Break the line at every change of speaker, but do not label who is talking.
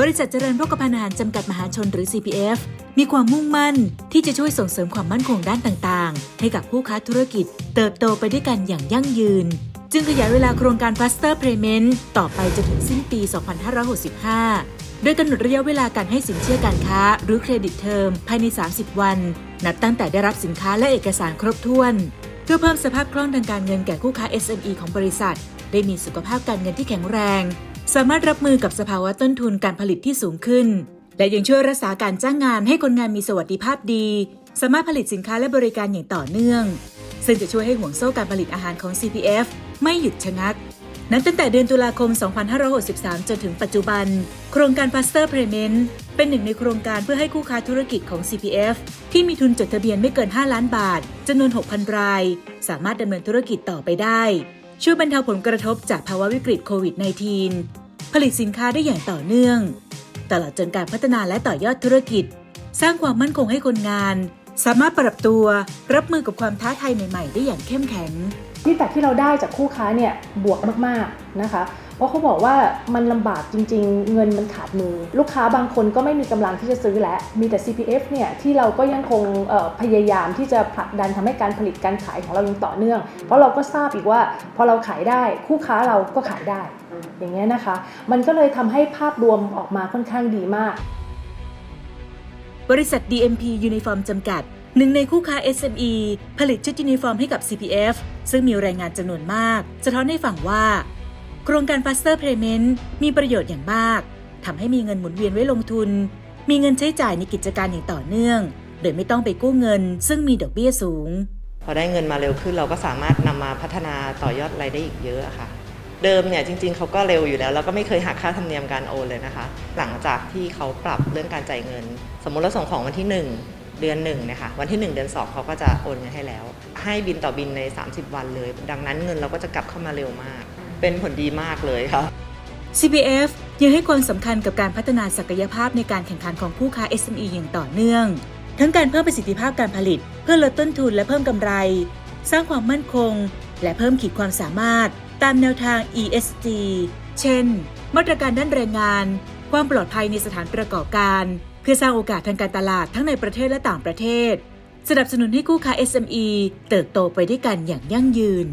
บริษัทเจริญพกพาอาหารจำกัดมหาชนหรือ CPF มีความมุ่งมั่นที่จะช่วยส่งเสริมความมั่นคงด้านต่างๆ ให้กับผู้ค้าธุรกิจ เติบโตไปด้วยกันอย่างยั่งยืน จึงขยายเวลาโครงการ Faster Payment ต่อไปจนถึงสิ้นปี 2565 โดยกำหนดระยะเวลาการให้สินเชื่อการค้า หรือเครดิตเทอมภายใน 30 วัน นับตั้งแต่ได้รับสินค้าและเอกสารครบถ้วน เพื่อเพิ่มสภาพคล่องทางการเงินแก่คู่ค้า SME ของบริษัท ได้มีสุขภาพการเงินที่แข็งแรง สามารถรับมือกับสภาวะต้นทุนการผลิตที่สูงขึ้น และยังช่วยรักษาการจ้างงานให้คนงานมีสวัสดิภาพดี สามารถผลิตสินค้าและบริการอย่างต่อเนื่อง ซึ่งจะช่วยให้ห่วงโซ่การผลิตอาหารของ CPF ไม่หยุดชะงัก นับตั้งแต่เดือนตุลาคม 2563 จนถึงปัจจุบัน โครงการ Faster Payment เป็นหนึ่งในโครงการเพื่อให้คู่ค้าธุรกิจของ CPF ที่มีทุนจดทะเบียนไม่เกิน 5 ล้านบาทจำนวน 6,000 ราย สามารถดำเนินธุรกิจต่อไปได้ ช่วยบรรเทาผลกระทบจากภาวะวิกฤตโควิด -19 ผลิตสินค้าได้อย่างต่อเนื่อง ตลอดจนการพัฒนาและต่อยอดธุรกิจ สร้างความมั่นคงให้คนงาน สามารถปรับตัว รับมือกับความท้าทายใหม่ ๆ ได้อย่างเข้มแข็ง
ที่แต่ที่เราได้จากคู่ค้าเนี่ยบวกมากๆนะคะ เพราะเขาบอกว่ามันลำบากจริง ๆ เงินมันขาดมือ ลูกค้าบางคนก็ไม่มีกำลังที่จะซื้อแล้ว มีแต่ CPF เนี่ยที่เราก็ยังคงพยายามที่จะผลักดันทำให้การผลิตการขายของเรายังต่อเนื่อง เพราะเราก็ทราบอีกว่าพอเราขายได้คู่ค้าเราก็ขายได้ อย่างเงี้ยนะคะ มันก็เลยทำให้ภาพรวมออกมาค่อนข้างดีมาก
บริษัท DMP Uniform จำกัด หนึ่งในคู่ค้า SME ผลิตชุดยูนิฟอร์มให้กับ CPF ซึ่งมีแรงงานจำนวนมาก สะท้อนให้ฟังว่า โครงการ Faster Payment มีประโยชน์อย่างมากทำให้มีเงินหมุนเวียนไว้ลงทุน มีเงินใช้จ่ายในกิจการอย่างต่อเนื่อง โดยไม่ต้องไปกู้เงิน ซึ่งมีดอกเบี้ยสูง
พอได้เงินมาเร็วขึ้นเราก็สามารถนำมาพัฒนาต่อยอดรายได้อีกเยอะค่ะ เดิมเนี่ยจริง ๆเขาก็เร็วอยู่แล้วแล้วก็ไม่เคยหักค่าธรรมเนียมการโอนเลยนะคะ หลังจากที่เขาปรับเรื่องการจ่ายเงิน สมมุติเราส่งของวันที่ 1 เดือน1นะคะวันที่ 1 เดือน 2 เขาก็จะโอนเงินให้แล้ว ให้บินต่อบินใน 30 วันเลย ดังนั้นเงินเราก็จะกลับเข้ามาเร็วมาก เป็นผลดีมากเลยค่ะ
CPF ยังให้ความสำคัญกับการพัฒนาศักยภาพในการแข่งขันของคู่ค้า SME อย่างต่อเนื่อง ทั้งการเพิ่มประสิทธิภาพการผลิต เพื่อลดต้นทุนและเพิ่มกำไร สร้างความมั่นคง และเพิ่มขีดความสามารถ ตามแนวทาง ESG เช่น มาตรการด้านแรงงาน ความปลอดภัยในสถานประกอบการ เพื่อสร้างโอกาสทางการตลาดทั้งในประเทศและต่างประเทศ สนับสนุนให้คู่ค้า SME เติบโตไปด้วยกันอย่างยั่งยืน